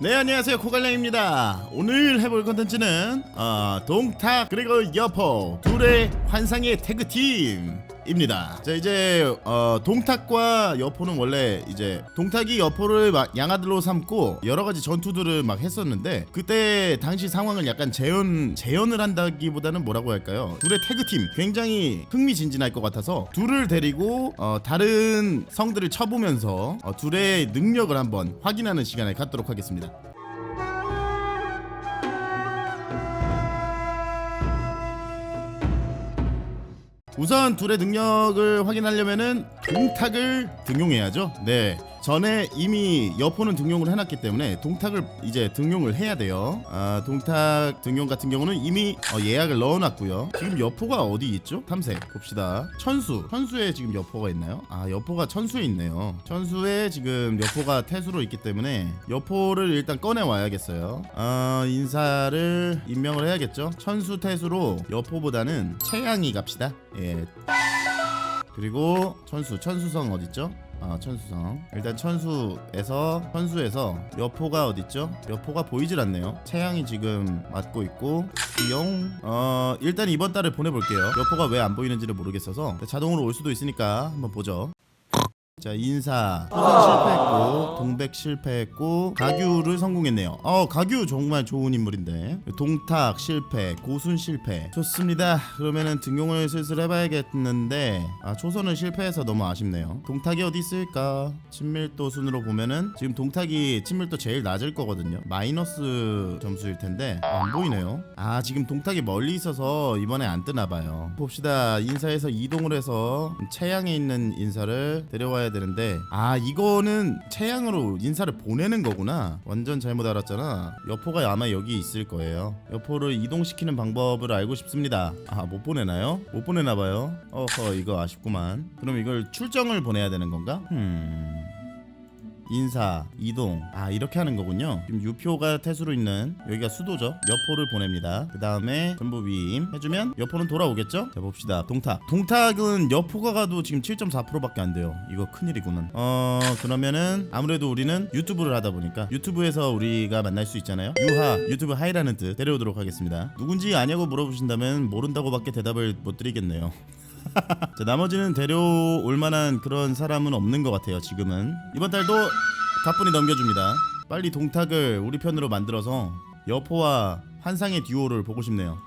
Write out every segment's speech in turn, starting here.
네 안녕하세요. 코갈량입니다. 오늘 해볼 컨텐츠는 어, 동탁 그리고 여포 둘의 환상의 태그팀 입니다. 자 이제 어, 동탁과 여포는 원래 이제 동탁이 여포를 막 양아들로 삼고 여러 가지 전투들을 막 했었는데 그때 당시 상황을 약간 재현, 재현을 한다기보다는 뭐라고 할까요? 둘의 태그팀. 굉장히 흥미진진할 것 같아서 둘을 데리고 어, 다른 성들을 쳐보면서 어, 둘의 능력을 한번 확인하는 시간을 갖도록 하겠습니다 우선 둘의 능력을 확인하려면은 동탁을 등용해야죠. 네. 전에 이미 여포는 등용을 해놨기 때문에 동탁을 이제 등용을 해야 돼요. 아, 동탁 등용 같은 경우는 이미 어, 예약을 넣어놨고요. 지금 여포가 어디 있죠? 탐색 봅시다. 천수. 천수에 지금 여포가 있나요? 아, 여포가 천수에 있네요. 천수에 지금 여포가 태수로 있기 때문에 여포를 일단 꺼내 와야겠어요. 아, 인사를 임명을 해야겠죠. 천수 태수로 여포보다는 최양이 갑시다. 예. 그리고 천수 천수성 어딨죠? 아 천수성. 일단 천수에서 천수에서 여포가 어딨죠? 여포가 보이질 않네요. 채양이 지금 맡고 있고 비용. 어 일단 이번 달을 보내볼게요. 여포가 왜 안 보이는지를 모르겠어서. 자동으로 올 수도 있으니까 한번 보죠 자 인사. 실패했고 동백 실패했고 가규를 성공했네요. 어 가규 정말 좋은 인물인데. 동탁 실패 고순 실패. 좋습니다. 그러면은 등용을 슬슬 해봐야겠는데 아 초선은 실패해서 너무 아쉽네요. 동탁이 어디 있을까? 친밀도 순으로 보면은 지금 동탁이 친밀도 제일 낮을 거거든요. 마이너스 점수일 텐데 아, 안 보이네요. 아 지금 동탁이 멀리 있어서 이번에 안 뜨나봐요. 봅시다. 인사에서 이동을 해서 채양에 있는 인사를 데려와야 되는데 아 이거는 채양으로 인사를 보내는 거구나. 완전 잘못 알았잖아. 여포가 아마 여기 있을 거예요. 여포를 이동시키는 방법을 알고 싶습니다. 아 못 보내나요? 못 보내나봐요. 어허 이거 아쉽구만. 그럼 이걸 출정을 보내야 되는 건가? 음... 인사, 이동 아 이렇게 하는 거군요. 지금 유표가 태수로 있는 여기가 수도죠. 여포를 보냅니다. 그 다음에 전부 위임 해주면 여포는 돌아오겠죠? 자 봅시다. 동탁. 동탁은 여포가 가도 지금 7.4%밖에 안 돼요. 이거 큰일이구만 어 그러면은 아무래도 우리는 유튜브를 하다 보니까 유튜브에서 우리가 만날 수 있잖아요. 유하 유튜브 하이라는 뜻. 데려오도록 하겠습니다. 누군지 아냐고 물어보신다면 모른다고밖에 대답을 못 드리겠네요 자, 나머지는 데려올 만한 그런 사람은 없는 것 같아요. 지금은 이번 달도 가뿐히 넘겨줍니다. 빨리 동탁을 우리 편으로 만들어서 여포와 환상의 듀오를 보고 싶네요.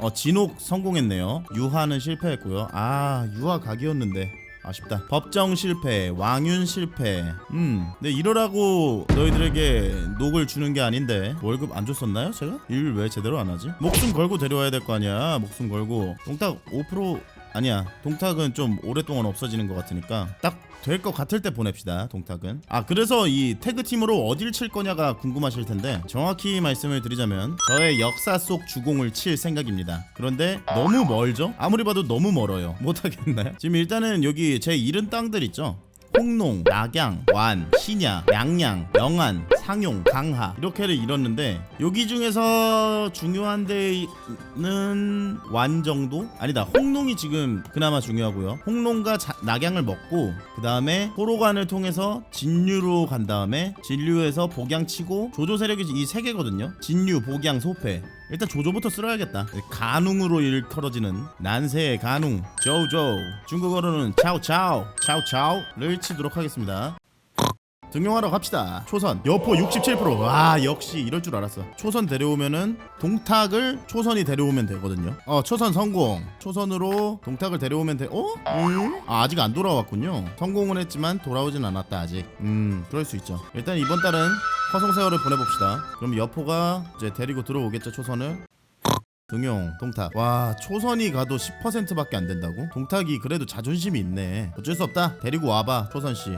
어 진옥 성공했네요. 유하는 실패했고요. 아 유하 각이었는데. 아쉽다. 법정 실패, 왕윤 실패. 음, 근데 이러라고 너희들에게 녹을 주는 게 아닌데 월급 안 줬었나요? 제가 일 왜 제대로 안 하지? 목숨 걸고 데려와야 될 거 아니야. 목숨 걸고. 동탁 5% 아니야. 동탁은 좀 오랫동안 없어지는 것 같으니까 딱 될 것 같을 때 보냅시다. 동탁은. 아 그래서 이 태그 팀으로 어딜 칠 거냐가 궁금하실 텐데 정확히 말씀을 드리자면 저의 역사 속 주공을 칠 생각입니다. 그런데 너무 멀죠? 아무리 봐도 너무 멀어요. 못하겠나요? 지금 일단은 여기 제 잃은 땅들 있죠? 홍농, 낙양, 완, 신야, 양양, 영안, 상용, 강하 이렇게를 잃었는데 여기 중에서 중요한 데는 완 정도? 아니다. 홍농이 지금 그나마 중요하고요. 홍농과 자- 낙양을 먹고 그 다음에 호로관을 통해서 진류로 간 다음에 진류에서 복양 치고 조조 세력이 이 세 개거든요. 진류, 복양, 소패 일단 조조부터 쓸어야겠다. 간웅으로 일컬어지는 난세의 간웅 조조 중국어로는 차오차오 차오차오를 치도록 하겠습니다 등용하러 갑시다. 초선. 여포 67%와 역시 이럴 줄 알았어. 초선 데려오면은 동탁을 초선이 데려오면 되거든요. 어 초선 성공. 초선으로 동탁을 데려오면 돼. 어? 음? 아, 아직 안 돌아왔군요. 성공은 했지만 돌아오진 않았다 아직. 음 그럴 수 있죠. 일단 이번 달은 화성세월을 보내봅시다. 그럼 여포가 이제 데리고 들어오겠죠 초선을? 등용 동탁. 와 초선이 가도 10%밖에 안 된다고? 동탁이 그래도 자존심이 있네. 어쩔 수 없다. 데리고 와봐 초선씨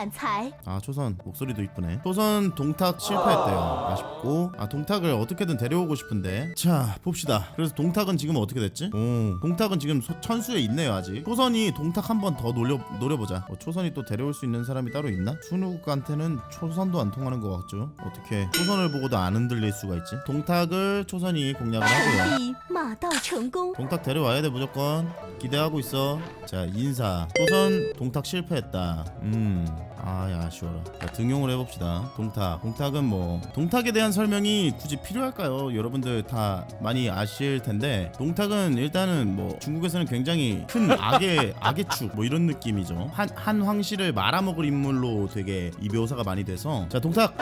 主公揽财， 아 초선 목소리도 이쁘네 초선 동탁 실패했대요 아쉽고 아 동탁을 어떻게든 데려오고 싶은데 자 봅시다 그래서 동탁은 지금 어떻게 됐지? 오 동탁은 지금 소- 천수에 있네요 아직 초선이 동탁 한 번 더 노려, 노려보자 어, 초선이 또 데려올 수 있는 사람이 따로 있나? 순욱한테는 초선도 안 통하는 것 같죠 어떻게 초선을 보고도 안 흔들릴 수가 있지? 동탁을 초선이 공략을 하고요 必马到成功。 동탁 데려와야 돼 무조건 기대하고 있어 자 인사 초선 동탁 실패했다 음 아이 아쉬워라 자, 등용을 해봅시다. 동탁. 동탁은 뭐 동탁에 대한 설명이 굳이 필요할까요? 여러분들 다 많이 아실 텐데 동탁은 일단은 뭐 중국에서는 굉장히 큰 악의 악의 축뭐 이런 느낌이죠. 한, 한 황실을 말아먹을 인물로 되게 이 묘사가 많이 돼서. 자 동탁.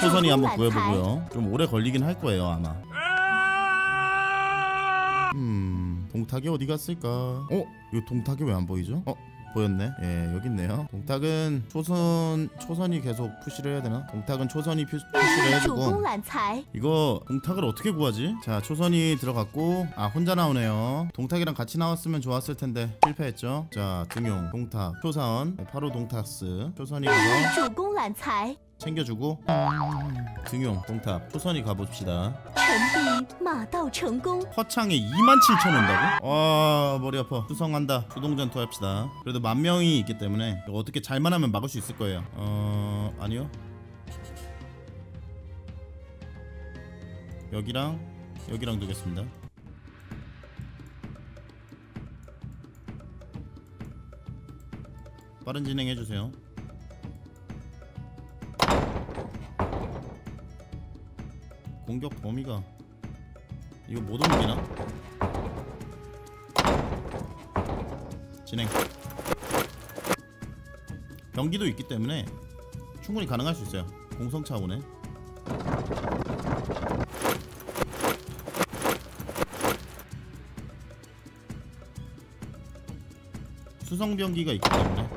초선이 한번 구해보고요. 좀 오래 걸리긴 할 거예요 아마. 음 동탁이 어디 갔을까? 어? 이거 동탁이 왜 안 보이죠? 어? 보였네. 예, 여기 있네요. 동탁은 초선 초선이 계속 푸시를 해야 되나? 동탁은 초선이 푸, 푸시를 해주고 이거 동탁을 어떻게 구하지? 자, 초선이 들어갔고 아 혼자 나오네요. 동탁이랑 같이 나왔으면 좋았을 텐데 실패했죠. 자, 등용, 동탁, 초선, 네, 바로 동탁스, 초선이 가서 챙겨주고 등용, 동탁, 초선이 가봅시다. 臣必马到成功。 허창에 2만 7천 온다고? 와 머리 아파 수성한다 수동전투 합시다 그래도 만 명이 있기 때문에 이거 어떻게 잘만 하면 막을 수 있을 거예요 어 아니요 여기랑 여기랑 두겠습니다 빠른 진행해 주세요 공격 범위가 이거 못 옮기나? 진행. 병기도 있기 때문에 충분히 가능할 수 있어요. 공성 차원에. 수성 병기가 있기 때문에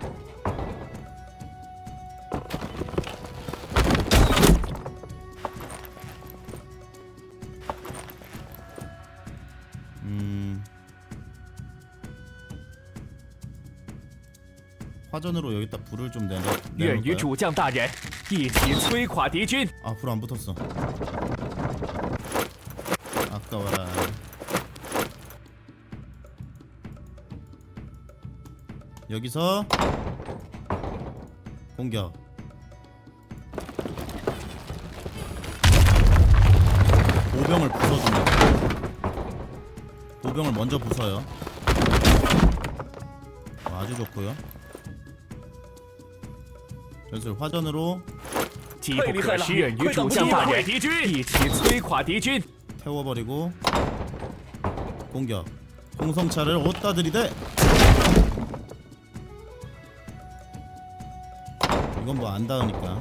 화전으로 여기다 불을 좀 내려 愿与 내놓을까요? 主将大人一起摧垮敌军。 아, 불 안 붙었어. 아까워라. 여기서 공격. 보병을 부숴줍니다. 보병을 먼저 부숴요. 어, 아주 좋고요. 전술 화전으로 机不可失，愿与主将大人敌军一起摧垮敌军。 태워버리고 공격 공성차를 어디다 들이대 이건 뭐 안 닿으니까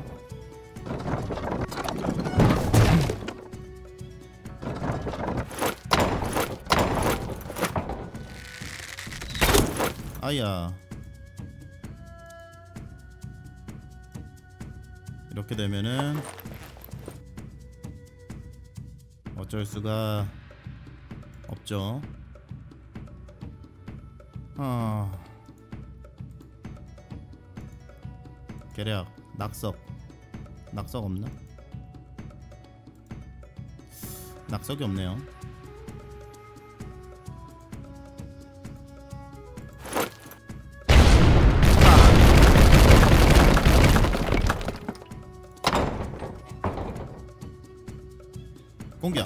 아야 이렇게 되면은 어쩔 수가 없죠. 아. 계략 낙석 낙석 없나? 낙석이 없네요. 공격.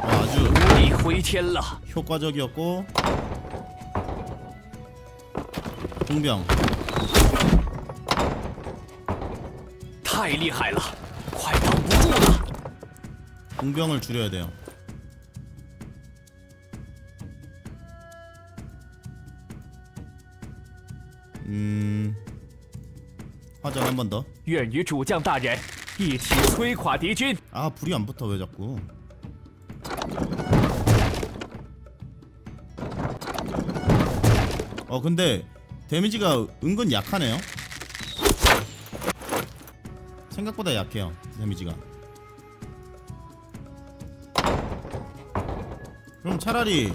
어, 아주 효과적이었고 공병 공병을 줄여야 돼요. 음. 화전 한 번 더. 愿与主将大人一起摧垮敌军。 아 불이 안 붙어 왜 자꾸? 어 근데 데미지가 은근 약하네요. 생각보다 약해요 데미지가. 그럼 차라리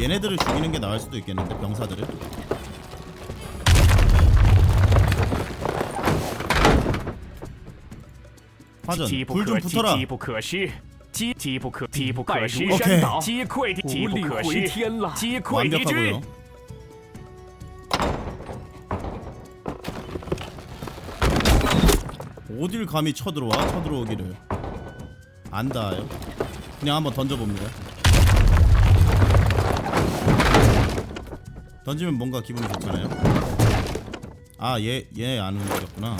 얘네들을 죽이는 게 나을 수도 있겠는데 병사들을. 화전 机不 불 可 좀 击， 붙어라. 机不可失。机机不可机不可失， OK 山倒，击溃敌，机不可失，天了，击溃敌军 완벽하고요. 。 어딜 감히 쳐들어와 쳐들어오기를 안 닿아요. 그냥 한번 던져봅니다. 던지면 뭔가 기분이 좋잖아요. 아, 얘, 얘 안 움직였구나.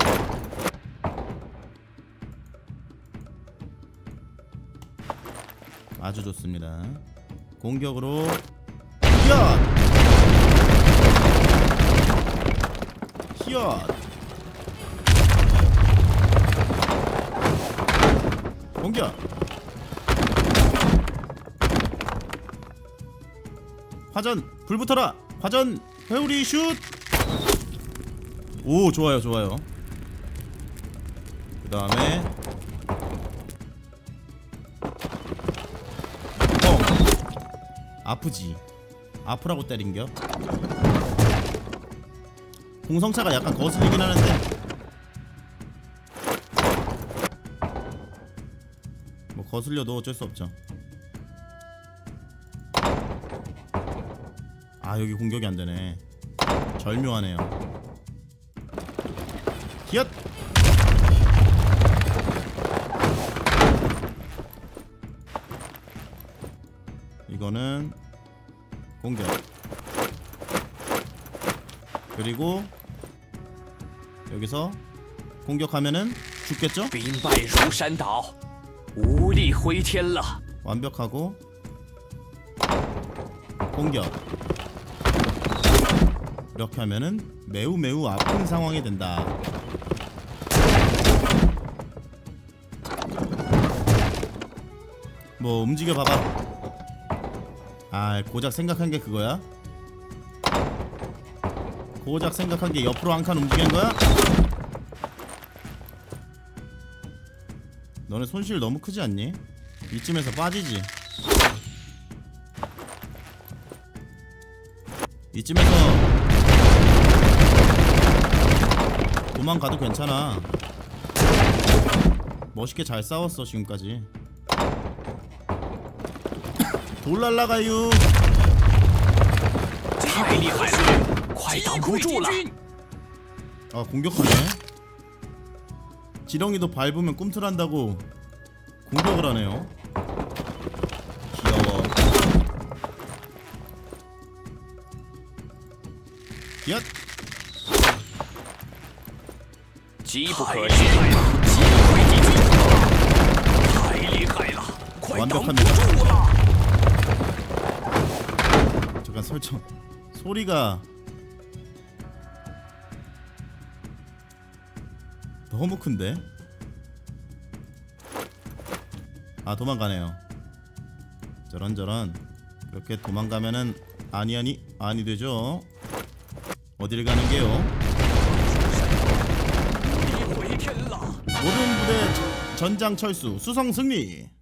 아주 좋습니다. 공격으로 히엇! 히엇! 공격! 화전 불 붙어라 화전 회오리 슛! 오 좋아요 좋아요 그 다음에 아프지. 아프라고 때린겨. 공성차가 약간 거슬리긴 하는데. 뭐 거슬려도 어쩔 수 없죠. 아 여기 공격이 안 되네. 절묘하네요. 히엇 이거는 공격. 그리고 여기서 공격하면은 죽겠죠? 완벽하고 공격. 이렇게 하면은 매우 매우 아픈 상황이 된다. 뭐 움직여봐봐. 아 고작 생각한 게 그거야? 고작 생각한 게 옆으로 한 칸 움직이는 거야? 너네 손실 너무 크지 않니? 이쯤에서 빠지지. 이쯤에서 도망가도 괜찮아. 멋있게 잘 싸웠어 지금까지. 돌 날라가요. 太厉害了，快挡不住了！ 아 공격하네. 지렁이도 밟으면 꿈틀한다고 공격을 하네요. 귀여워. 얏! 机不可失，击溃敌军！太厉害了，快挡不 완벽합니다. 住了！ 잠깐 설정. 소리가 너무 큰데? 아 도망가네요. 저런저런. 그렇게 도망가면은 아니 아니 아니 되죠? 어딜 가는게요? 모든 부대 전장 철수 수성 승리!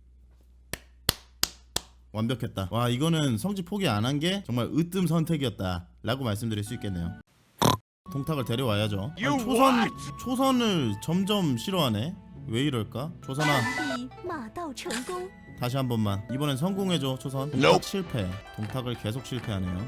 완벽했다. 와 이거는 성지 포기 안 한 게 정말 으뜸 선택이었다라고 말씀드릴 수 있겠네요. 동탁을 데려와야죠. 아니, 초선 초선을 점점 싫어하네. 왜 이럴까? 초선아. 다시 한 번만. 이번엔 성공해줘 초선. 동탁 실패. 동탁을 계속 실패하네요.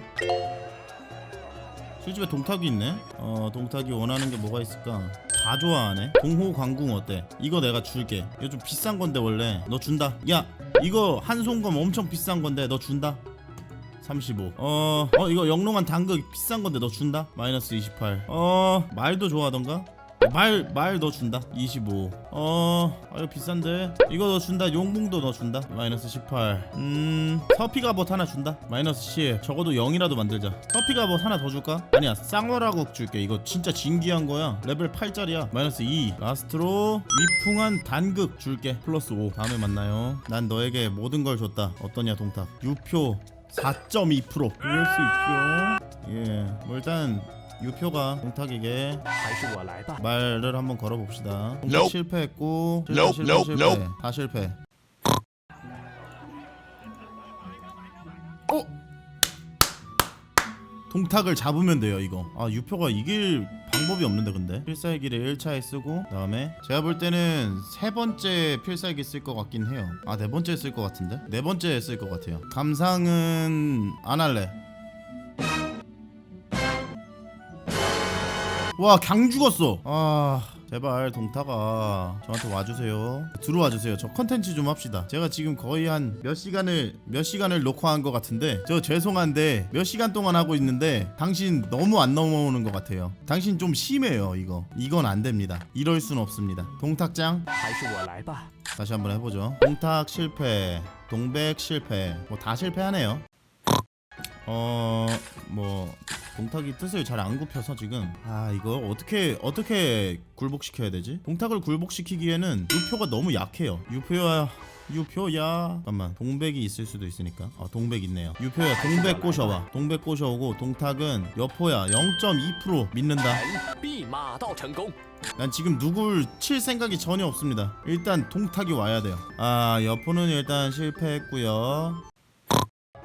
술집에 동탁이 있네. 어 동탁이 원하는 게 뭐가 있을까? 다 좋아하네 동호 광궁 어때 이거 내가 줄게 이거 좀 비싼 건데 원래 너 준다 야 이거 한송검 엄청 비싼 건데 너 준다 35. 어, 어 이거 영롱한 당극 비싼 건데 너 준다. 마이너스 28. 어, 말도 좋아하던가? 말, 말너 준다. 25. 어, 아, 이거 비싼데. 이거 너 준다. 용궁도 너 준다. 마이너스 18. 음, 서피가봇 하나 준다. 마이너스 10. 적어도 0이라도 만들자. 서피가봇 하나 더 줄까? 아니야, 쌍화라국 줄게. 이거 진짜 진귀한 거야. 레벨 8짜리야. 마이너스 2. 라스트로 위풍한 단극 줄게. 플러스 5. 다음에 만나요. 난 너에게 모든 걸 줬다. 어떠냐, 동탁. 유표 4.2% 이럴 수 있죠. 예, 뭐 일단 유표가 동탁에게 말을 한번 걸어봅시다. 동탁 실패했고 실패 Nope, 실패 nope, 실패 다 실패. 어? 동탁을 잡으면 돼요 이거. 아 유표가 이길 방법이 없는데 근데 필살기를 1차에 쓰고 그다음에 제가 볼 때는 세 번째 필살기 쓸 것 같긴 해요. 아 네 번째 쓸 것 같은데? 네 번째 쓸 것 같아요. 감상은 안 할래. 와강 죽었어. 아 제발 동타가 저한테 와주세요. 들어와주세요. 저 컨텐츠 좀 합시다. 제가 지금 거의 한 몇 시간을 몇 시간을 녹화한 것 같은데 저 죄송한데 몇 시간 동안 하고 있는데 당신 너무 안 넘어오는 것 같아요. 당신 좀 심해요 이거. 이건 안 됩니다. 이럴 순 없습니다. 동탁장? 다시 한번 해보죠. 동탁 실패 동백 실패. 뭐 다 실패하네요. 어, 뭐 동탁이 뜻을 잘 안 굽혀서 지금. 아 이거 어떻게 어떻게 굴복시켜야 되지? 동탁을 굴복시키기에는 유표가 너무 약해요. 유표야 유표야. 잠깐만 동백이 있을 수도 있으니까. 아 동백 있네요. 유표야 동백 꼬셔와. 동백 꼬셔오고 동탁은 여포야 0.2% 믿는다. 난 지금 누굴 칠 생각이 전혀 없습니다. 일단 동탁이 와야 돼요. 아 여포는 일단 실패했고요.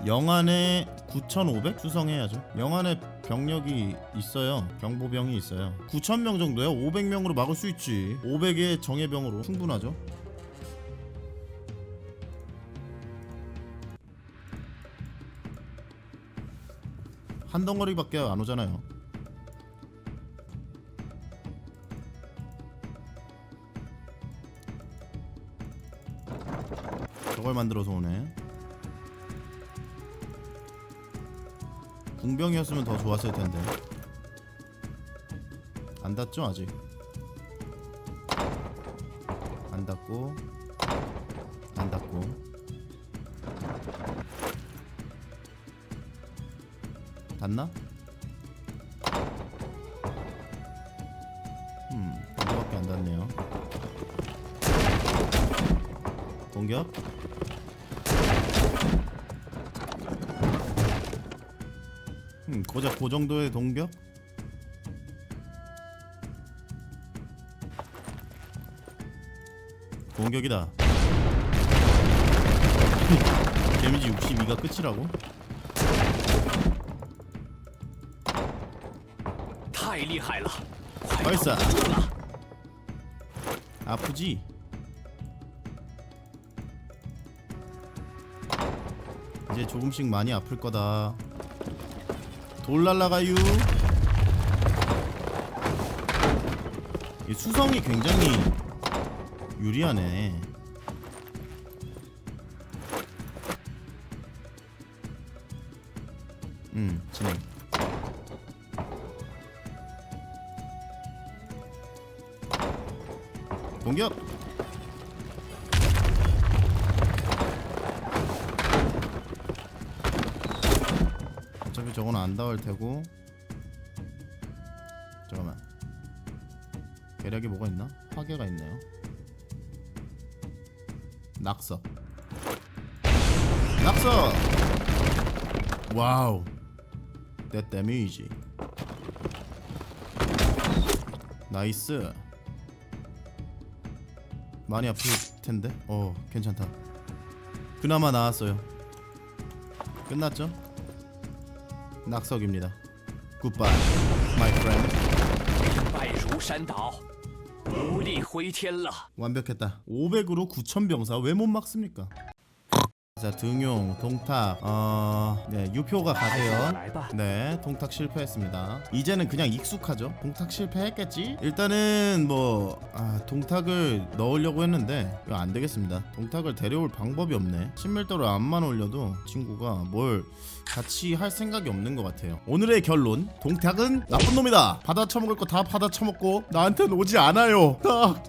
영안에 9,500 수성해야죠. 영안에 병력이 있어요. 경보병이 있어요. 9,000명 정도요. 500명으로 막을 수 있지. 500의 정예병으로 충분하죠. 한 덩어리밖에 안 오잖아요. 저걸 만들어서 오네. 궁병이었으면 더 좋았을 텐데. 안 닿죠 아직. 안 닿고 안 닿고. 닿나? 음, 이거밖에 안 닿네요. 공격. 음, 고작 그 정도의 동격? 공격이다. 데미지 62가 끝이라고? 太厉害了，快不好意思啊挡不住了。 아프지? 이제 조금씩 많이 아플 거다. 돌 날라가유. 이 수성이 굉장히 유리하네. 음, 진행. 공격. 저건 안 닿을 테고. 잠깐만. 계략이 뭐가 있나? 화계가 있네요. 낙서. 낙서. 와우. 내 데미지. 나이스. 많이 아플 텐데. 어, 괜찮다. 그나마 나았어요. 끝났죠? 낙석입니다. 굿바이, my friend. 败如山倒，无力回天了。 완벽했다. 500으로 9,000 병사 왜 못 막습니까? 자 등용 동탁 어네 유표가 가세요. 아, 네 동탁 실패했습니다. 이제는 그냥 익숙하죠. 동탁 실패했겠지? 일단은 뭐 아, 동탁을 넣으려고 했는데 이거 안 되겠습니다. 동탁을 데려올 방법이 없네. 친밀도를 안만 올려도 친구가 뭘 같이 할 생각이 없는 것 같아요. 오늘의 결론 동탁은 나쁜 놈이다. 받아 처먹을 거 다 받아 처먹고 나한테는 오지 않아요. 딱.